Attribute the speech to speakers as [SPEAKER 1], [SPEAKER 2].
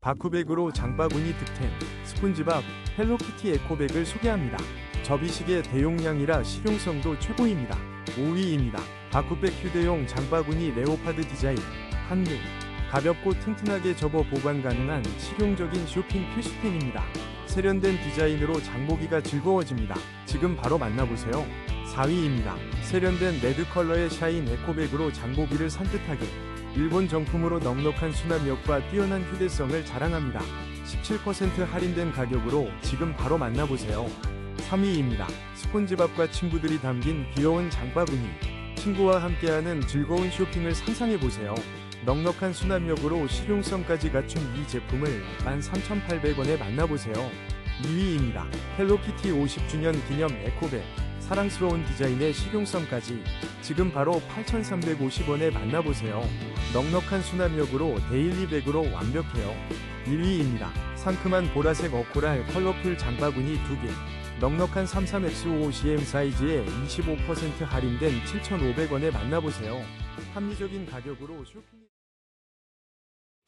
[SPEAKER 1] 바쿠백으로 장바구니 득템, 스폰지밥, 헬로키티 에코백을 소개합니다. 접이식의 대용량이라 실용성도 최고입니다. 5위입니다. 바쿠백 휴대용 장바구니 레오파드 디자인, 한글, 가볍고 튼튼하게 접어 보관 가능한 실용적인 쇼핑 필수템입니다. 세련된 디자인으로 장보기가 즐거워집니다. 지금 바로 만나보세요. 4위입니다. 세련된 레드 컬러의 샤인 에코백으로 장보기를 산뜻하게 일본 정품으로 넉넉한 수납력과 뛰어난 휴대성을 자랑합니다. 17% 할인된 가격으로 지금 바로 만나보세요. 3위입니다. 스폰지밥과 친구들이 담긴 귀여운 장바구니. 친구와 함께하는 즐거운 쇼핑을 상상해보세요. 넉넉한 수납력으로 실용성까지 갖춘 이 제품을 13,800원에 만나보세요. 2위입니다. 헬로키티 50주년 기념 에코백. 사랑스러운 디자인의 실용성까지 지금 바로 8,350원에 만나보세요. 넉넉한 수납력으로 데일리백으로 완벽해요. 1위입니다. 상큼한 보라색 어코랄 컬러풀 장바구니 2개. 넉넉한 33X55CM 사이즈에 25% 할인된 7,500원에 만나보세요. 합리적인 가격으로 쇼핑